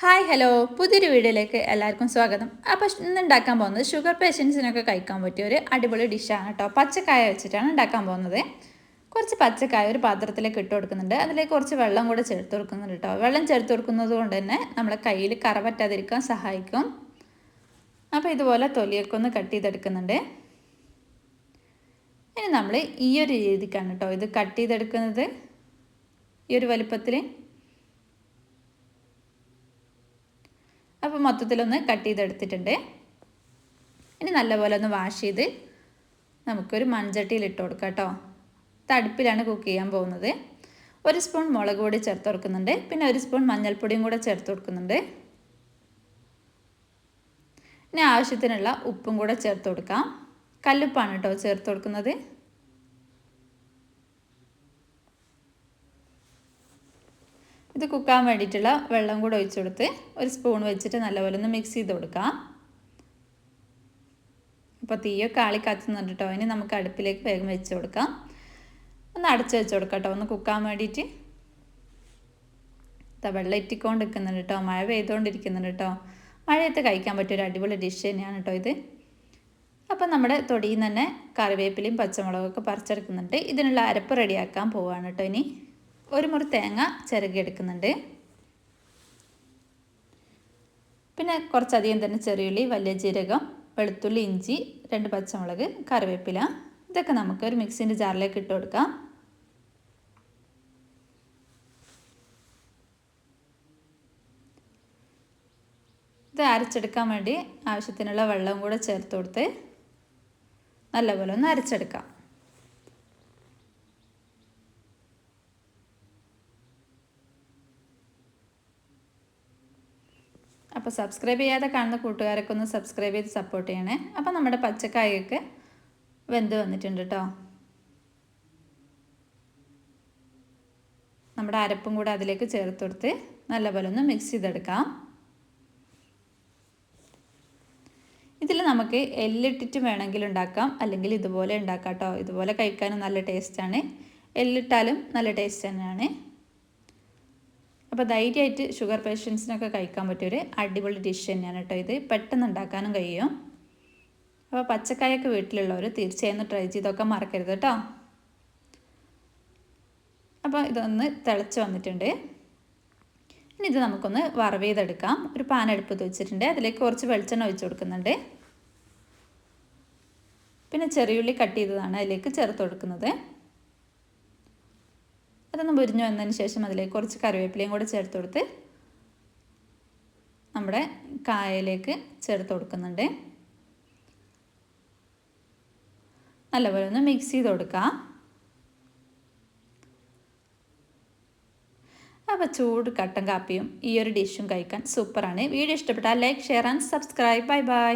Hi hello. പുതിയൊരു വീഡിയോയിലേക്ക് എല്ലാവർക്കും സ്വാഗതം. അപ്പോൾ ഇന്ന് ഉണ്ടാക്കാൻ പോകുന്നത് ഷുഗർ പേഷ്യൻസിനൊക്കെ കഴിക്കാൻ പറ്റിയ ഒരു അടിപൊളി ഡിഷാണ് കേട്ടോ പച്ചക്കായ വെച്ചിട്ടാണ് ഉണ്ടാക്കാൻ പോകുന്നത്. കുറച്ച് പച്ചക്കായ ഒരു പാത്രത്തിലേക്ക് ഇട്ട് കൊടുക്കുന്നുണ്ട്. അതിലേക്ക് കുറച്ച് വെള്ളം കൂടെ ചേർത്ത് കൊടുക്കുന്നുണ്ട് കേട്ടോ വെള്ളം ചേർത്ത് കൊടുക്കുന്നത് കൊണ്ട് തന്നെ നമ്മളെ കയ്യിൽ കറ പറ്റാതിരിക്കാൻ സഹായിക്കും. അപ്പോൾ ഇതുപോലെ തൊലിയൊക്കെ ഒന്ന് കട്ട് ചെയ്തെടുക്കുന്നുണ്ട്. ഇനി നമ്മൾ ഈ ഒരു രീതിക്കാണ് കേട്ടോ ഇത് കട്ട് ചെയ്തെടുക്കുന്നത്. ഈ ഒരു വലുപ്പത്തിൽ അപ്പോൾ മൊത്തത്തിലൊന്ന് കട്ട് ചെയ്തെടുത്തിട്ടുണ്ട്. ഇനി നല്ലപോലെ ഒന്ന് വാഷ് ചെയ്ത് നമുക്കൊരു മൺചട്ടിയിൽ ഇട്ട് കൊടുക്കാം കേട്ടോ തടുപ്പിലാണ് കുക്ക് ചെയ്യാൻ പോകുന്നത്. ഒരു സ്പൂൺ മുളക് പൊടി ചേർത്ത് കൊടുക്കുന്നുണ്ട്. പിന്നെ ഒരു സ്പൂൺ മഞ്ഞൾപ്പൊടിയും കൂടെ ചേർത്ത് കൊടുക്കുന്നുണ്ട്. ഇനി ആവശ്യത്തിനുള്ള ഉപ്പും കൂടെ ചേർത്ത് കൊടുക്കാം. കല്ലുപ്പാണ് കേട്ടോ ചേർത്ത് കൊടുക്കുന്നത്. ഇത് കുക്കാൻ വേണ്ടിയിട്ടുള്ള വെള്ളം കൂടെ ഒഴിച്ചു കൊടുത്ത് ഒരു സ്പൂൺ വെച്ചിട്ട് നല്ലപോലെ ഒന്ന് മിക്സ് ചെയ്ത് കൊടുക്കാം. അപ്പോൾ തീയൊക്കെ ആളി കത്തുന്നുണ്ട് കേട്ടോ ഇനി നമുക്ക് അടുപ്പിലേക്ക് വേഗം വെച്ച് കൊടുക്കാം. ഒന്ന് അടച്ച് വെച്ച് കൊടുക്കാം കേട്ടോ ഒന്ന് കുക്കാൻ വേണ്ടിയിട്ട്. വെള്ളം ഇറ്റിക്കൊണ്ട് നിൽക്കുന്നുണ്ട് കേട്ടോ മഴ പെയ്തുകൊണ്ടിരിക്കുന്നുണ്ട് കേട്ടോ മഴയത്ത് കഴിക്കാൻ പറ്റിയ ഒരു അടിപൊളി ഡിഷ് തന്നെയാണ് കേട്ടോ ഇത്. അപ്പം നമ്മുടെ തൊടിയിൽ നിന്ന് തന്നെ കറിവേപ്പിലയും പച്ചമുളകൊക്കെ പറിച്ചെടുക്കുന്നുണ്ട്. ഇതിനുള്ള അരപ്പ് റെഡിയാക്കാൻ പോവുകയാണ് കേട്ടോ ഇനി. ഒരു മുറി തേങ്ങ ചിരകിയെടുക്കുന്നുണ്ട് പിന്നെ കുറച്ചധികം തന്നെ ചെറിയുള്ളി വലിയ ജീരകം വെളുത്തുള്ളി ഇഞ്ചി രണ്ട് പച്ചമുളക് കറിവേപ്പില. ഇതൊക്കെ നമുക്ക് ഒരു മിക്സിന്റെ ജാറിലേക്ക് ഇട്ട് കൊടുക്കാം. ഇത് അരച്ചെടുക്കാൻ വേണ്ടി ആവശ്യത്തിനുള്ള വെള്ളം കൂടെ ചേർത്ത് കൊടുത്ത് നല്ലപോലെ ഒന്ന് അരച്ചെടുക്കാം. അപ്പോൾ സബ്സ്ക്രൈബ് ചെയ്യാതെ കാണുന്ന കൂട്ടുകാരൊക്കെ ഒന്ന് സബ്സ്ക്രൈബ് ചെയ്ത് സപ്പോർട്ട് ചെയ്യണേ. അപ്പോൾ നമ്മുടെ പച്ചക്കായൊക്കെ വെന്ത് വന്നിട്ടുണ്ട് കേട്ടോ നമ്മുടെ അരപ്പും കൂടെ അതിലേക്ക് ചേർത്ത് കൊടുത്ത് നല്ലപോലെ ഒന്ന് മിക്സ് ചെയ്തെടുക്കാം. ഇതിൽ നമുക്ക് എല്ലിട്ടിട്ട് വേണമെങ്കിൽ ഉണ്ടാക്കാം. അല്ലെങ്കിൽ ഇതുപോലെ ഉണ്ടാക്കാം കേട്ടോ ഇതുപോലെ കഴിക്കാനും നല്ല ടേസ്റ്റാണ് എല്ലിട്ടാലും നല്ല ടേസ്റ്റ് തന്നെയാണ്. അപ്പോൾ ധൈര്യമായിട്ട് ഷുഗർ പേഷ്യൻസിനൊക്കെ കഴിക്കാൻ പറ്റിയൊരു അടിപൊളി ഡിഷ് തന്നെയാണ് കേട്ടോ ഇത്. പെട്ടെന്ന് ഉണ്ടാക്കാനും കഴിയും. അപ്പോൾ പച്ചക്കായൊക്കെ വീട്ടിലുള്ളവർ തീർച്ചയായും ട്രൈ ചെയ്തൊക്കെ മറക്കരുത് കേട്ടോ. അപ്പോൾ ഇതൊന്ന് തിളച്ച് വന്നിട്ടുണ്ട്. ഇനി ഇത് നമുക്കൊന്ന് വറവ് ചെയ്തെടുക്കാം ഒരു പാൻ അടുപ്പത്ത് വെച്ചിട്ടുണ്ട്. അതിലേക്ക് കുറച്ച് വെളിച്ചെണ്ണ ഒഴിച്ച് കൊടുക്കുന്നുണ്ട്. പിന്നെ ചെറിയുള്ളി കട്ട് ചെയ്തതാണ് അതിലേക്ക് ചേർത്ത് കൊടുക്കുന്നത്. അതൊന്ന് പൊരിഞ്ഞു വന്നതിന് ശേഷം അതിലേക്ക് കുറച്ച് കറിവേപ്പിലയും കൂടെ ചേർത്ത് കൊടുത്ത് നമ്മുടെ കായയിലേക്ക് ചേർത്ത് കൊടുക്കുന്നുണ്ട്. നല്ലപോലെ ഒന്ന് മിക്സ് ചെയ്ത് കൊടുക്കുക അപ്പോൾ ചൂട് കട്ടൻ കാപ്പിയും ഈ ഒരു ഡിഷും കഴിക്കാൻ സൂപ്പറാണ് വീഡിയോ ഇഷ്ടപ്പെട്ടാൽ like share and subscribe bye bye